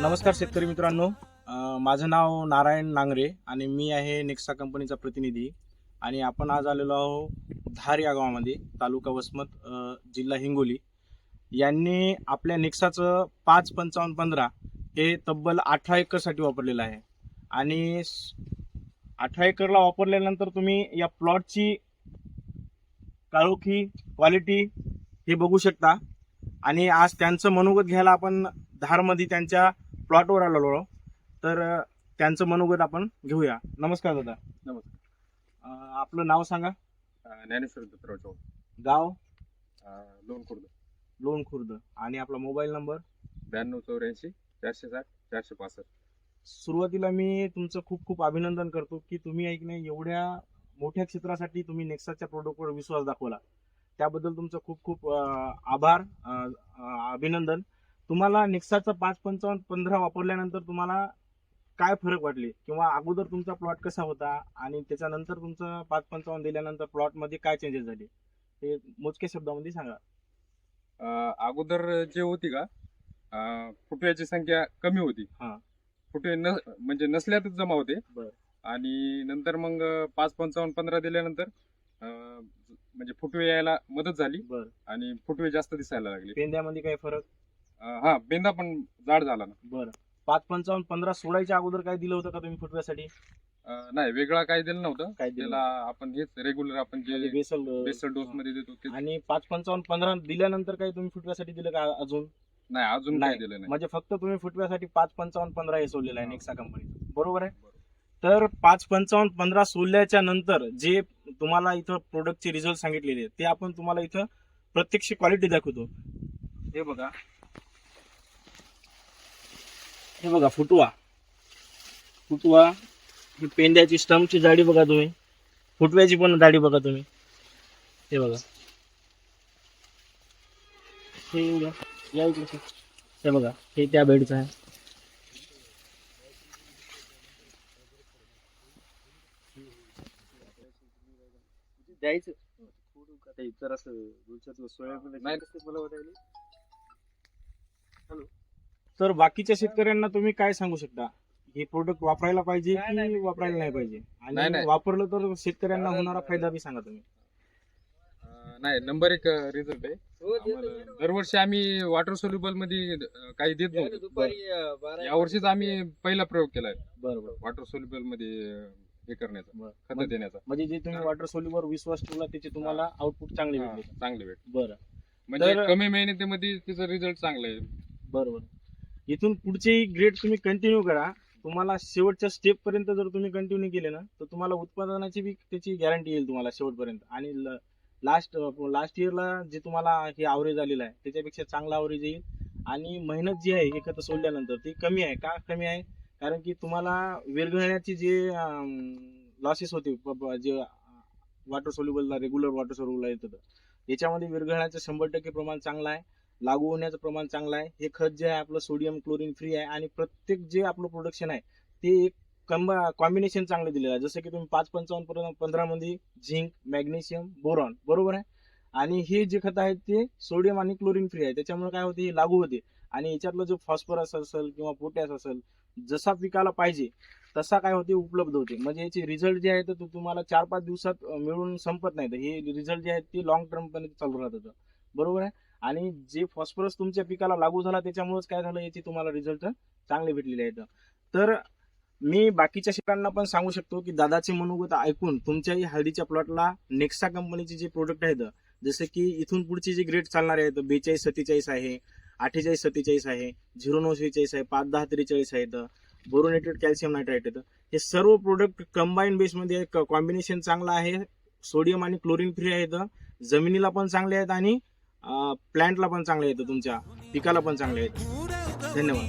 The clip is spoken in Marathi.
नमस्कार शेतकरी मित्रांनो. माझं नाव नारायण नांगरे आणि मी आहे नेक्सा कंपनीचा प्रतिनिधी. आणि आपण आज आलेलो आहोत धार या गावामध्ये तालुका वसमत जिल्हा हिंगोली. यांनी आपल्या नेक्साचं पाच पंचावन्न पंधरा हे तब्बल अठरा एकरसाठी वापरलेलं आहे. आणि अठरा एकरला वापरल्यानंतर तुम्ही या प्लॉटची काळोखी क्वालिटी हे बघू शकता. आणि आज त्यांचं मनोगत घ्यायला आपण धारमध्ये त्यांच्या प्लॉटवर आलेलो तर त्यांचं मनोगत आपण घेऊया. नमस्कार दादा. नमस्कार. अ, आपलं नाव सांगा. अं, ज्ञानेश्वर दत्तराव चव्हाण गाव? अं, लोण खुर्द लोण खुर्द आणि आपला मोबाईल नंबर? ब्याण्णव चौऱ्याऐंशी चारशे साठ चारशे पासष्ट. सुरुवातीला मी तुमचं खूप खूप अभिनंदन करतो की तुम्ही ऐक नाही एवढ्या मोठ्या क्षेत्रासाठी तुम्ही नेक्साच्या प्रोडक्टवर विश्वास दाखवला. त्याबद्दल तुमचं खूप खूप अ, आभार अ, अ, अभिनंदन. तुम्हाला नेक्साचा पाच पंचावन्न पंधरा वापरल्यानंतर तुम्हाला काय फरक वाटले? किंवा अगोदर तुमचा प्लॉट कसा होता? आणि त्याच्यानंतर तुमचं पाच पंचावन्न दिल्यानंतर प्लॉटमध्ये काय चेंजेस झाले? ते मोजक्या शब्दामध्ये सांगा. अगोदर जे होती का फुटव्याची संख्या कमी होती. हा. फुटवे न म्हणजे नसल्यातच जमा होते. बरं. आणि नंतर मग पाच पंचावन्न पंधरा दिल्यानंतर म्हणजे फुटवे यायला मदत झाली. बरं. आणि फुटवे जास्त दिसायला लागले. पेंद्यामध्ये काय फरक? अं, हा बेंदा पण जाड झाला ना. बरं. पाच पंचावन्न पंधरा सोडायच्या अगोदर काय दिलं होतं का तुम्ही फुटव्यासाठी? अं, नाही वेगळा काही दिलं नव्हतं. काय दिलं आपण हेच रेग्युलर आपण म्हणजे जे बेसल बेसल डोस मध्ये देतो ते आणि पाच पंचावन्न पंधरा दिल्यानंतर काही तुम्ही फुटव्यासाठी दिलं का अजून? नाही अजून नाही. काही दिलं नाही. म्हणजे फक्त तुम्ही फुटव्यासाठी पाच पंचावन्न पंधरा हे सोडलेलं आहे नेक्सा कंपनी बरोबर आहे? तर पाच पंचावन्न पंधरा सोडल्याच्या नंतर जे तुम्हाला इथं प्रोडक्टचे रिझल्ट सांगितलेले आहेत, ते आपण तुम्हाला इथं प्रत्यक्ष क्वालिटी दाखवतो. हे बघा. हे बघा फुटवा. फुटवा ही पेंद्याची स्टम्पची जाडी बघा तुम्ही. फुटव्याची पण जाडी बघा तुम्ही. हे बघा. हे बघा. या इकडे. हे बघा हे त्या बेडचं आहे. द्यायचं. जर असं सोयाबीन नाही. मला वाटायला तर बाकीच्या शेतकऱ्यांना तुम्ही काय सांगू शकता? हे प्रोडक्ट वापरायला पाहिजे नाही, की. वापरायला नाही पाहिजे? नाही, आणि नाही. वापरलं तर शेतकऱ्यांना होणारा फायदा बी सांगा तुम्ही. अं, नाही नंबर एक रिझल्ट आहे. हो, आम्हाला दरवर्षी आम्ही वॉटर सोल्युबलमध्ये अं, काही देत नव्हतो. यावर्षीच आम्ही पहिला प्रयोग केलाय. बरोबर. वॉटर सोल्युबलमध्ये अं, हे करण्याचा बरं. खत म्हणजे- देण्याचा. म्हणजे जे तुम्ही वॉटर सोलीवर विश्वास ठेवला त्याचे तुम्हाला आउटपुट चांगले हा, भेटले चांगले भेट बरं. म्हणजे तर- कमी मेहनतीमध्ये तिचा रिझल्ट चांगला आहे. बरोबर. इथून पुढचेही ग्रेड तुम्ही कंटिन्यू करा. तुम्हाला शेवटच्या स्टेप पर्यंत जर तुम्ही कंटिन्यू केले ना तर तुम्हाला उत्पादनाची बी त्याची गॅरंटी येईल तुम्हाला शेवटपर्यंत. आणि लास्ट लास्ट इयरला जे तुम्हाला हे आवरेज आलेलं आहे त्याच्यापेक्षा चांगला आवरेज येईल. आणि मेहनत जी आहे हे सोडल्यानंतर ती कमी आहे. का कमी आहे? कारण की तुम्हाला विरघळण्याची जे लॉसेस होते जे वॉटर सोल्युबलला रेग्युलर वॉटर सोल्युबलला येतं. याच्यामध्ये विरघळण्याचं शंभर टक्के प्रमाण चांगलं आहे. लागू होण्याचं प्रमाण चांगलं आहे. हे खत जे आहे आपलं सोडियम क्लोरीन फ्री आहे आणि प्रत्येक जे आपलं प्रोडक्शन आहे ते एक कंब कॉम्बिनेशन चांगलं दिलेलं आहे. जसं की तुम्ही पाच पंचावन्न पर्यंत पंधरामध्ये झिंक मॅग्नेशियम बोरॉन बरोबर आहे? आणि हे जे खत आहेत ते सोडियम आणि क्लोरीन फ्री आहे. त्याच्यामुळे काय होते? हे लागू होते. आणि याच्यातलं जो फॉस्फरस असेल किंवा पोटॅश असेल जसा पिकाला पाहिजे तसा काय होते? उपलब्ध होते. म्हणजे याचे रिझल्ट जे आहेत तर तुम्हाला चार पाच दिवसात मिळून संपत नाही. तर हे रिझल्ट जे आहेत ते लॉंग टर्म पर्यंत चालू राहतात. बरोबर आहे? आणि जे फॉस्फरस तुमच्या पिकाला लागू झाला त्याच्यामुळेच काय झालं याचे तुम्हाला रिझल्ट चांगले भेटलेले आहेत तर मी बाकीच्या शेतकऱ्यांना पण सांगू शकतो की दादाचे मनोगत ऐकून तुमच्याही हळदीच्या प्लॉटला नेक्सा कंपनीचे जे प्रोडक्ट आहेत जसे की इथून पुढचे जे ग्रेड चालणारे आहेत बेचाळीस सत्तेचाळीस आहे अठ्ठेचाळीस सत्तेचाळीस आहे झिरो नऊ सेहेचाळीस आहे पाच दहा त्रेचाळीस आहेत बोरोनेटेड कॅल्शियम नायट्राईट आहेत. हे सर्व प्रोडक्ट कंबाईन बेसमध्ये कॉम्बिनेशन चांगलं आहे. सोडियम आणि क्लोरीन फ्री आहेत. जमिनीला पण चांगले आहेत आणि प्लॅन्टला पण चांगले येतं तुमच्या. पिकाला पण चांगले येतं. धन्यवाद.